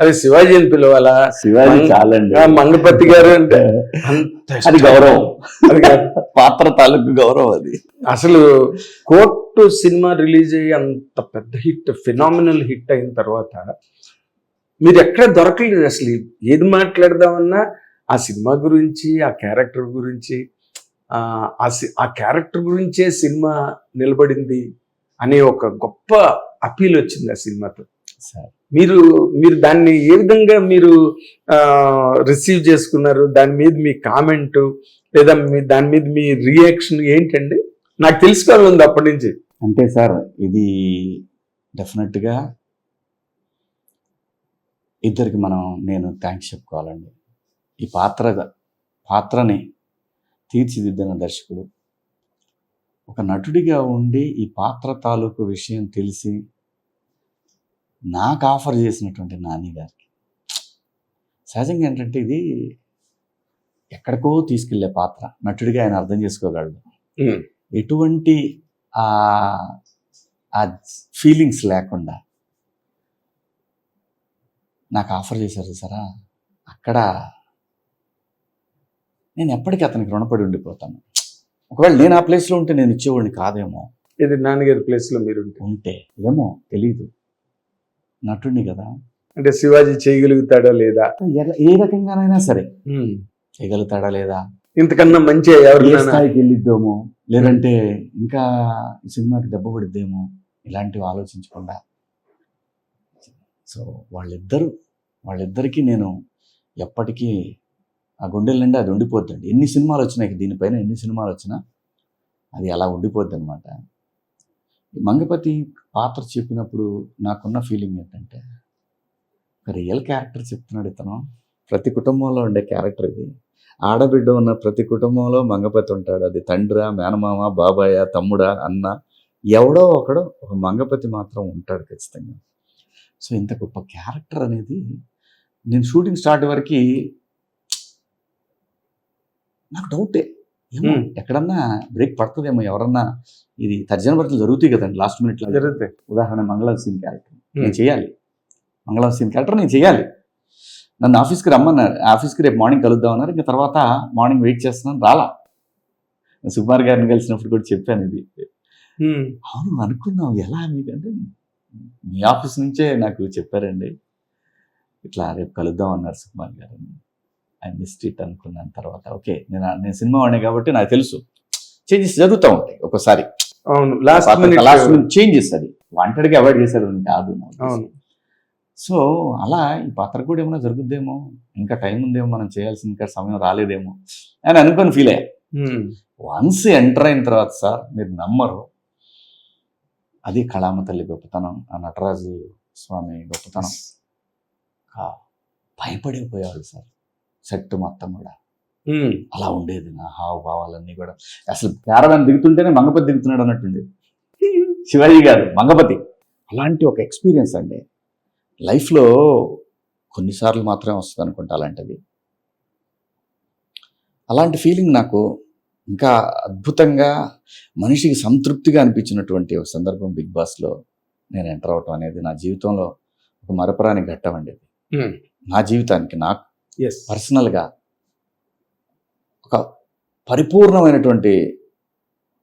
అది శివాజీ అని పిలవాలా? శివాజీ చాలండి. మంగపతి గారు అంటే అది. గౌరవం. పాత్ర తాలూకు గౌరవం అది. అసలు కోర్టు సినిమా రిలీజ్ అయ్యి అంత పెద్ద హిట్ ఫినామినల్ హిట్ అయిన తర్వాత మీరు ఎక్కడ దొరకలేదు అసలు. ఏది మాట్లాడదామన్నా ఆ సినిమా గురించి ఆ క్యారెక్టర్ గురించి ఆ, క్యారెక్టర్ గురించే సినిమా నిలబడింది అనే ఒక గొప్ప అపీల్ వచ్చింది ఆ సినిమాతో. మీరు మీరు దాన్ని ఏ విధంగా మీరు రిసీవ్ చేసుకున్నారు? దాని మీద మీ కామెంట్ లేదా మీ దాని మీద మీ రియాక్షన్ ఏంటండి? నాకు తెలుసుకోవాలి ఉంది అప్పటి నుంచి. అంటే సార్ ఇది డెఫినెట్గా ఇద్దరికి మనం నేను థ్యాంక్స్ చెప్పుకోవాలండి. ఈ పాత్ర పాత్రని తీర్చిదిద్దిన దర్శకుడు ఒక నటుడిగా ఉండి ఈ పాత్ర తాలూకు విషయం తెలిసి నాకు ఆఫర్ చేసినటువంటి నాని గారికి. సహజంగా ఏంటంటే ఇది ఎక్కడికో తీసుకెళ్ళే పాత్ర. నటుడిగా ఆయన అర్థం చేసుకోగలడు. ఎటువంటి ఆ ఫీలింగ్స్ లేకుండా నాకు ఆఫర్ చేశారు సరా అక్కడ నేను ఎప్పటికీ అతనికి రుణపడి ఉండిపోతాను. ఒకవేళ నేను ఆ ప్లేస్లో ఉంటే నేను ఇచ్చేవాడిని కాదేమో. ఇది నాన్నగారి ప్లేస్లో మీరు ఉంటే. ఉంటే. ఏమో తెలీదు. నటుడిని కదా. అంటే శివాజీ చేయగలుగుతాడా లేదా? ఏ రకంగానైనా సరే. చేయగలుగుతాడా లేదా? ఇంతకన్నా మంచి స్థాయికి వెళ్ళిద్దామో? లేదంటే ఇంకా ఈ సినిమాకి దెబ్బ పడిద్దేమో ఇలాంటివి ఆలోచించకుండా. సో వాళ్ళిద్దరూ వాళ్ళిద్దరికీ నేను ఎప్పటికీ ఆ గుండెల నిండా అది ఉండిపోద్దండి. ఎన్ని సినిమాలు వచ్చినాయి దీనిపైన ఎన్ని సినిమాలు వచ్చినా అది అలా ఉండిపోద్ది అనమాట మంగపతి పాత్ర చెప్పినప్పుడు నాకున్న ఫీలింగ్ ఏంటంటే ఒక రియల్ క్యారెక్టర్ చెప్తున్నాడు ఇతను. ప్రతి కుటుంబంలో ఉండే క్యారెక్టర్ ఇది. ఆడబిడ్డ ఉన్న ప్రతి కుటుంబంలో మంగపతి ఉంటాడు. అది తండ్రా మేనమామ బాబాయ తమ్ముడా అన్న ఎవడో ఒకడు ఒక మంగపతి మాత్రం ఉంటాడు ఖచ్చితంగా. సో ఇంత గొప్ప క్యారెక్టర్ అనేది నేను షూటింగ్ స్టార్ట్ వరకు నాకు డౌటే ఏమో. ఎక్కడన్నా బ్రేక్ పడుతుందేమో ఎవరన్నా ఇది తర్జన భర్తలు జరుగుతాయి కదండి లాస్ట్ మినిట్లో జరుగుతాయి. ఉదాహరణ మంగళం సీన్ క్యారెక్టర్ నేను చేయాలి మంగళం సీన్ క్యారెక్టర్ నేను చేయాలి నన్ను ఆఫీస్కి రమ్మన్నారు. ఆఫీస్కి రేపు మార్నింగ్ కలుద్దాం అన్నారు. ఇంకా తర్వాత మార్నింగ్ వెయిట్ చేస్తున్నాను రాలా. సుకుమార్ గారిని కలిసినప్పుడు కూడా చెప్పాను ఇది. అవును అనుకున్నాం ఎలా మీకంటే మీ ఆఫీస్ నుంచే నాకు చెప్పారండి. ఇట్లా రేపు కలుద్దాం అన్నారు సుకుమార్ గారు. ఐ మిస్డ్ ఇట్ అనుకున్నాను తర్వాత. ఓకే నేను నేను సినిమా వాడిని కాబట్టి నాకు తెలుసు. చేంజెస్ జరుగుతూ ఉంటాయి ఒక్కోసారి అవును లాస్ట్ చేంజెస్ అది. వాంటెడ్గా అవాయిడ్ చేశారు కాదు సో అలా ఈ పాత్ర కూడా ఏమైనా జరుగుద్దేమో? ఇంకా టైం ఉందేమో? మనం చేయాల్సిన ఇంకా సమయం రాలేదేమో? అని అనుకొని ఫీల్ అయ్యా. వన్స్ ఎంటర్ అయిన తర్వాత సార్ మీరు నమ్మరు. అది కళామ తల్లి గొప్పతనం ఆ నటరాజు స్వామి గొప్పతనం. భయపడిపోయేవాళ్ళు సార్. సెట్ మొత్తం కూడా. అలా ఉండేది నా హావభావాలన్నీ కూడా. అసలు క్యారవాన్ దిగుతుంటేనే మంగపతి దిగుతున్నాడు అన్నట్టుండి. శివాజీ గారు మంగపతి. అలాంటి ఒక ఎక్స్పీరియన్స్ అండి. లైఫ్లో కొన్నిసార్లు మాత్రమే వస్తుంది అనుకుంటా అలాంటిది. అలాంటి ఫీలింగ్ నాకు ఇంకా అద్భుతంగా మనిషికి సంతృప్తిగా అనిపించినటువంటి ఒక సందర్భం బిగ్ బాస్లో నేను ఎంటర్ అవటం అనేది నా జీవితంలో ఒక మరపురాని ఘట్టం అండి నా జీవితానికి నాకు పర్సనల్గా ఒక పరిపూర్ణమైనటువంటి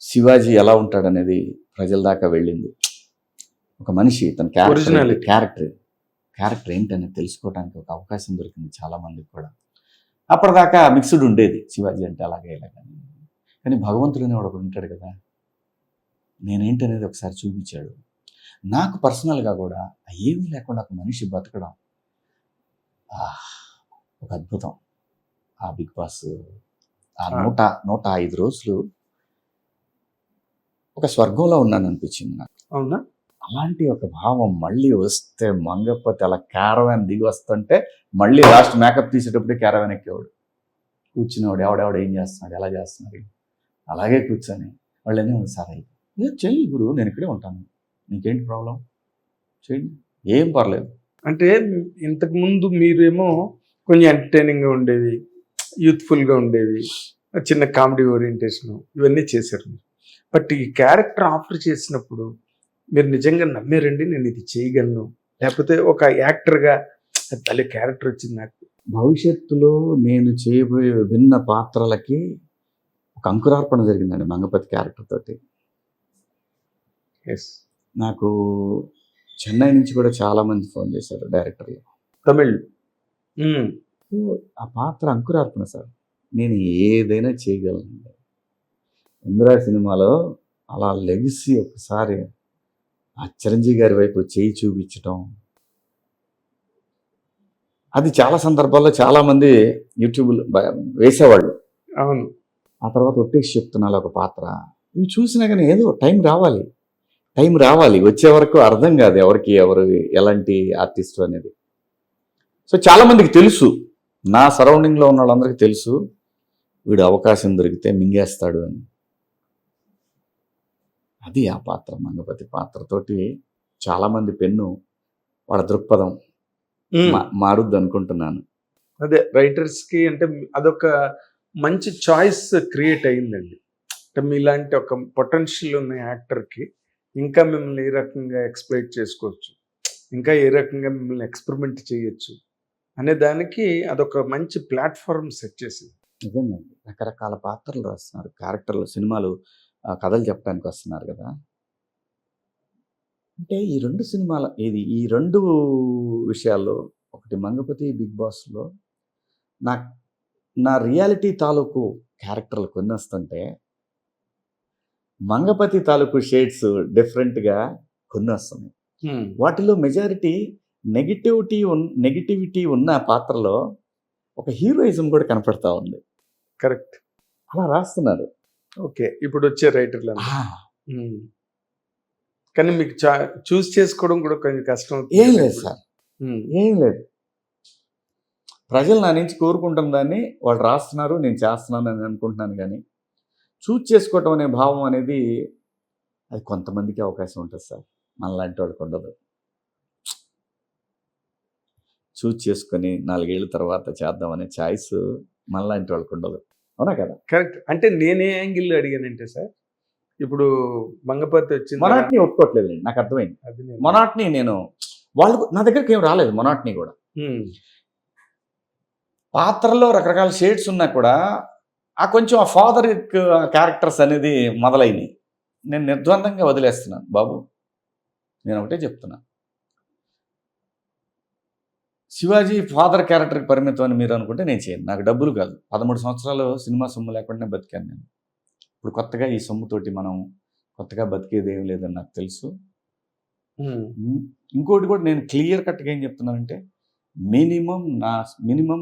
శివాజీ ఎలా ఉంటాడనేది ప్రజల దాకా వెళ్ళింది. ఒక మనిషి తన క్యారెక్టర్. క్యారెక్టర్ క్యారెక్టర్ ఏంటనేది తెలుసుకోవడానికి ఒక అవకాశం దొరికింది చాలా మందికి కూడా. అప్పటిదాకా మిక్స్డ్ ఉండేది శివాజీ అంటే అలాగే ఇలాగని కానీ. భగవంతుడు అనేవాడు ఒకడు ఉంటాడు కదా. నేనేంటి అనేది ఒకసారి చూపించాడు. నాకు పర్సనల్గా కూడా ఏమీ లేకుండా ఒక మనిషి బతకడం. ఆహ్, ఒక అద్భుతం. ఆ బిగ్ బాస్ ఆ. నూట నూట ఐదు రోజులు ఒక స్వర్గంలో ఉన్నాను అనిపించింది నాకు. అవునా? అలాంటి ఒక భావం మళ్ళీ వస్తే మంగపతి అలా క్యారవాన్ దిగి వస్తుంటే మళ్ళీ లాస్ట్ మేకప్ తీసేటప్పుడే క్యారవాన్ ఎక్కేవాడు. కూర్చునేవాడు ఎవడెవడు ఏం చేస్తున్నాడు ఎలా చేస్తున్నాడు. అలాగే కూర్చొని వాళ్ళు ఏమో సార్ అయ్యి ఏ చెయ్యి గురు నేను ఇక్కడే ఉంటాను. నీకేంటి ప్రాబ్లం? చేయండి ఏం పర్లేదు. అంటే ఇంతకు ముందు మీరేమో కొంచెం entertaining గా ఉండేవి youthful గా ఉండేవి చిన్న కామెడీ ఓరియంటేషన్ ఇవన్నీ చేశారు. మీరు బట్ ఈ క్యారెక్టర్ ఆఫర్ చేసినప్పుడు మీరు నిజంగా నమ్మారండి? నేను ఇది చేయగలను. లేకపోతే ఒక యాక్టర్గా భలే క్యారెక్టర్ వచ్చింది నాకు. భవిష్యత్తులో నేను చేయబోయే విభిన్న పాత్రలకి ఒక అంకురార్పణ జరిగిందండి మంగపతి క్యారెక్టర్ తోటి. ఎస్ నాకు చెన్నై నుంచి కూడా చాలా మంది ఫోన్ చేశారు డైరెక్టర్లు తమిళ్. సో ఆ పాత్ర అంకురార్పణ సార్. నేను ఏదైనా చేయగలను ఇందిరా సినిమాలో అలా లెగిసి ఒకసారి ఆ చిరంజీవి గారి వైపు చేయి చూపించటం. అది చాలా సందర్భాల్లో చాలామంది యూట్యూబ్లో వేసేవాళ్ళు. అవును. ఆ తర్వాత ఒట్టేసి చెప్తున్నాను ఒక పాత్ర. ఇవి చూసినా కానీ ఏదో టైం రావాలి. టైం రావాలి. వచ్చే వరకు అర్థం కాదు ఎవరికి ఎవరు ఎలాంటి ఆర్టిస్ట్ అనేది. సో చాలా మందికి తెలుసు. నా సరౌండింగ్లో ఉన్న వాళ్ళందరికీ తెలుసు. వీడు అవకాశం దొరికితే మింగేస్తాడు అని. అది ఆ పాత్ర. మంగపతి పాత్రతోటి చాలామంది పెన్ను వాళ్ళ దృక్పథం. మా- మారుద్ది అనుకుంటున్నాను. అదే రైటర్స్కి అంటే అదొక మంచి చాయిస్ క్రియేట్ అయిందండి. అంటే మీలాంటి ఒక పొటెన్షియల్ ఉన్న యాక్టర్కి ఇంకా మిమ్మల్ని ఏ రకంగా ఎక్స్ప్లెయిట్ చేసుకోవచ్చు? ఇంకా ఏ రకంగా మిమ్మల్ని ఎక్స్పెరిమెంట్ చేయొచ్చు? అనే దానికి అదొక మంచి ప్లాట్ఫామ్ సెట్ చేసింది. నిజంగా రకరకాల పాత్రలు రాస్తున్నారు. క్యారెక్టర్లు సినిమాలు కథలు చెప్పడానికి వస్తున్నారు కదా. అంటే ఈ రెండు సినిమాల ఇది ఈ రెండు విషయాల్లో ఒకటి మంగపతి బిగ్ బాస్లో నా నా రియాలిటీ తాలూకు క్యారెక్టర్లు కొన్ని వస్తుంటే మంగపతి తాలూకు షేడ్స్ డిఫరెంట్గా కొన్ని వస్తున్నాయి వాటిలో మెజారిటీ నెగిటివిటీ ఉన్ నెగిటివిటీ ఉన్న పాత్రలో ఒక హీరోయిజం కూడా కనపడతా ఉంది. కరెక్ట్. అలా రాస్తున్నారు. ఓకే ఇప్పుడు వచ్చే రైటర్లు కానీ మీకు చూస్ చేసుకోవడం కూడా కొంచెం కష్టం. ఏం లేదు. సార్. ఏం లేదు. ప్రజలు నా నుంచి కోరుకుంటున్న దాన్ని వాళ్ళు రాస్తున్నారు నేను చేస్తున్నాను అని అనుకుంటున్నాను కానీ చూజ్ చేసుకోవటం అనే భావం అనేది అది కొంతమందికి అవకాశం ఉంటుంది సార్. మనలాంటి వాళ్ళకి ఉండదు. చూజ్ చేసుకొని నాలుగేళ్ళ తర్వాత చేద్దామనే ఛాయిస్ మనలాంటి వాళ్ళకి ఉండదు. అవునా కదా? కరెక్ట్. అంటే నేనే యాంగిల్ అడిగానంటే సార్ ఇప్పుడు మంగపతి వచ్చింది. మొనాట్ని ఒప్పుకోవట్లేదండి నాకు అర్థమైంది. మొనాట్ని నేను వాళ్ళు నా దగ్గరికి ఏం రాలేదు మొనాట్ని కూడా. పాత్రలో రకరకాల షేడ్స్ ఉన్నా కూడా ఆ కొంచెం ఆ ఫాదర్ క్యారెక్టర్స్ అనేది మొదలైనవి నేను నిర్ద్వందంగా వదిలేస్తున్నాను బాబు. నేను ఒకటే చెప్తున్నా. శివాజీ ఫాదర్ క్యారెక్టర్కి పరిమితం అని మీరు అనుకుంటే నేను చేయను. నాకు డబ్బులు కాదు. పదమూడు సంవత్సరాలు సినిమా సొమ్ము లేకుండా బతికాను నేను. ఇప్పుడు కొత్తగా ఈ సొమ్ముతోటి మనం కొత్తగా బతికేది ఏం లేదని నాకు తెలుసు. ఇంకోటి కూడా నేను క్లియర్ కట్గా ఏం చెప్తున్నానంటే మినిమం నా మినిమం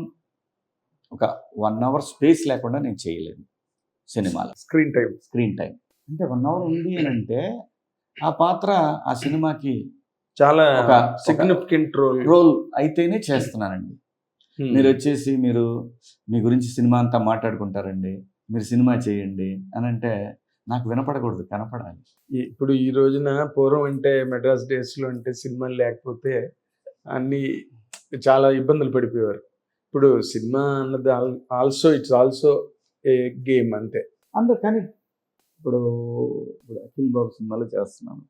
ఒక వన్ అవర్ స్పేస్ లేకుండా నేను చేయలేను సినిమాలో. స్క్రీన్ టైం స్క్రీన్ టైం అంటే వన్ అవర్ ఉంది అని అంటే ఆ పాత్ర ఆ సినిమాకి చాలా సిగ్నిఫికెంట్ రోల్ రోల్ అయితేనే చేస్తున్నానండి. మీరు వచ్చేసి మీరు మీ గురించి సినిమా అంతా మాట్లాడుకుంటారండి. మీరు సినిమా చేయండి అని అంటే నాకు వినపడకూడదు కనపడాలి. ఇప్పుడు ఈ రోజున పూర్వం అంటే మెడ్రాస్ డేస్లో అంటే సినిమాలు లేకపోతే అన్ని చాలా ఇబ్బందులు పడిపోయేవారు. ఇప్పుడు సినిమా అన్నది also it's also a game అంతే. అందరు కానీ ఇప్పుడు ఇప్పుడు అఖిల్ బాబు సినిమాలో చేస్తున్నాను.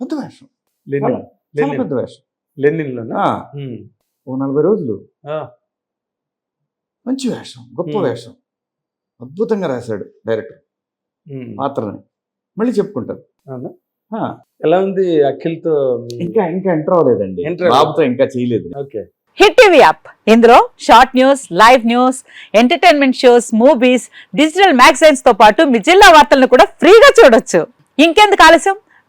పెద్ద వేషం పెద్ద వేషం. ఓ నలభై రోజులు. ఆ, మంచి వేషం గొప్ప. వేషం. అద్భుతంగా రాశాడు డైరెక్టర్. ఉమ్. పాత్రని. మళ్ళీ చెప్పుకుంటారు. ఎలా ఉంది అఖిల్తో ఇంకా ఇంకా ఎంటర్ అవ్వలేదండి. బాబుతో ఇంకా చేయలేదు. ఓకే. Hit TV app. ఇందులో short news live news entertainment shows movies digital మ్యాగజైన్స్తో పాటు మీ జిల్లా వార్తలను కూడా ఫ్రీగా చూడొచ్చు. ఇంకెందుకు ఆలస్యం?